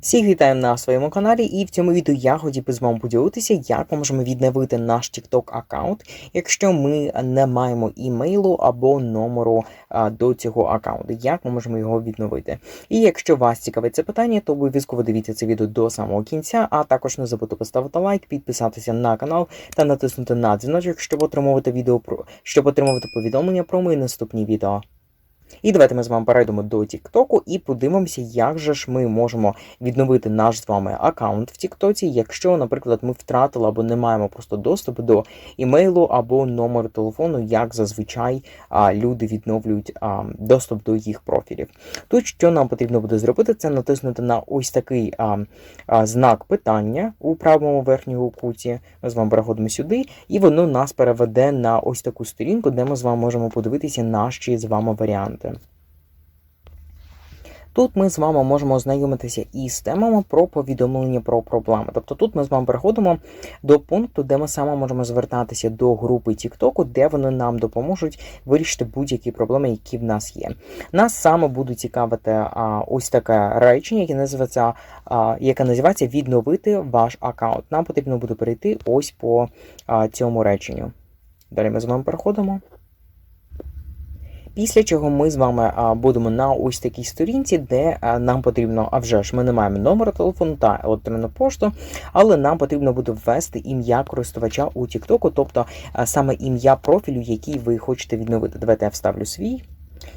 Всіх вітаю на своєму каналі, і в цьому відео я хотів би з вами поділитися, як ми можемо відновити наш TikTok аккаунт, якщо ми не маємо імейлу або номеру а, до цього аккаунту. Як ми можемо його відновити? І якщо вас цікавить це питання, то обов'язково дивіться це відео до самого кінця, а також не забудьте поставити лайк, підписатися на канал та натиснути на дзвіночок, щоб отримувати відео про щоб отримувати повідомлення про мої наступні відео. І давайте ми з вами перейдемо до Тіктоку і подивимося, як же ж ми можемо відновити наш з вами аккаунт в Тіктоці, якщо, наприклад, ми втратили або не маємо просто доступу до імейлу або номеру телефону, як зазвичай а, люди відновлюють а, доступ до їх профілів. Тут що нам потрібно буде зробити, це натиснути на ось такий а, а, знак питання у правому верхньому куті. Ми з вами переходимо сюди, і воно нас переведе на ось таку сторінку, де ми з вами можемо подивитися наші з вами варіанти. Тут ми з вами можемо ознайомитися із темами про повідомлення про проблеми. Тобто тут ми з вами переходимо до пункту, де ми саме можемо звертатися до групи TikTok, де вони нам допоможуть вирішити будь-які проблеми, які в нас є. Нас саме буде цікавити а, ось таке речення, яке називається, а, яке називається відновити ваш аккаунт. Нам потрібно буде перейти ось по а, цьому реченню. Далі ми з вами переходимо. Після чого ми з вами будемо на ось такій сторінці, де нам потрібно, а вже ж ми не маємо номер телефону та електронну пошту, але нам потрібно буде ввести ім'я користувача у TikTok, тобто саме ім'я профілю, який ви хочете відновити. Давайте я вставлю свій,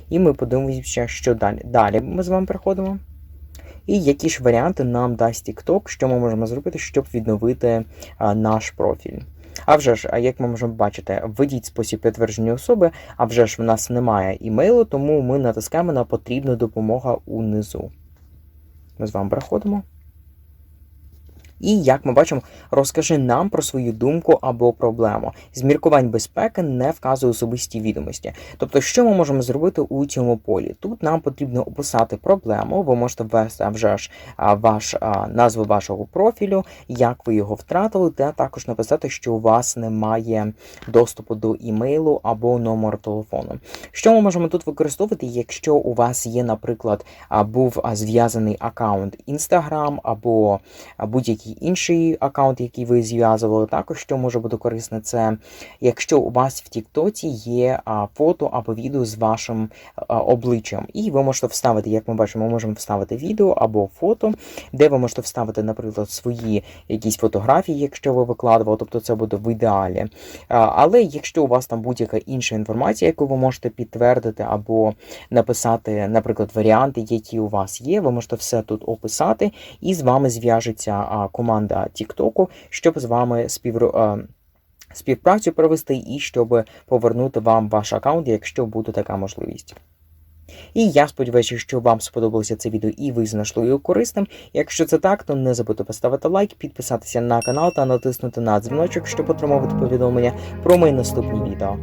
і ми подивимося, що далі. Далі ми з вами переходимо. І які ж варіанти нам дасть TikTok, що ми можемо зробити, щоб відновити наш профіль. А вже ж, як ми можемо бачити, введіть спосіб підтвердження особи, а вже ж в нас немає імейлу, тому ми натискаємо на потрібна допомога унизу. Ми з вами переходимо. І, як ми бачимо, розкажи нам про свою думку або проблему. З міркувань безпеки не вказує особисті відомості. Тобто, що ми можемо зробити у цьому полі? Тут нам потрібно описати проблему. Ви можете ввести вже ж ваш назву вашого профілю, як ви його втратили, та також написати, що у вас немає доступу до імейлу або номеру телефону. Що ми можемо тут використовувати, якщо у вас є, наприклад, був зв'язаний аккаунт Instagram або а, будь-який інший аккаунт, який ви зв'язували, також що може бути корисне, це якщо у вас в Тіктоці є фото або відео з вашим обличчям, і ви можете вставити, як ми бачимо, ми можемо вставити відео або фото, де ви можете вставити, наприклад, свої якісь фотографії, якщо ви викладували, тобто це буде в ідеалі. Але якщо у вас там будь-яка інша інформація, яку ви можете підтвердити або написати, наприклад, варіанти, які у вас є, ви можете все тут описати, і з вами зв'яжеться а, команда TikTok, щоб з вами спів... співпрацю провести і щоб повернути вам ваш аккаунт, якщо буде така можливість. І я сподіваюся, що вам сподобалося це відео і ви знайшли його корисним. Якщо це так, то не забудьте поставити лайк, підписатися на канал та натиснути на дзвіночок, щоб отримувати повідомлення про мої наступні відео.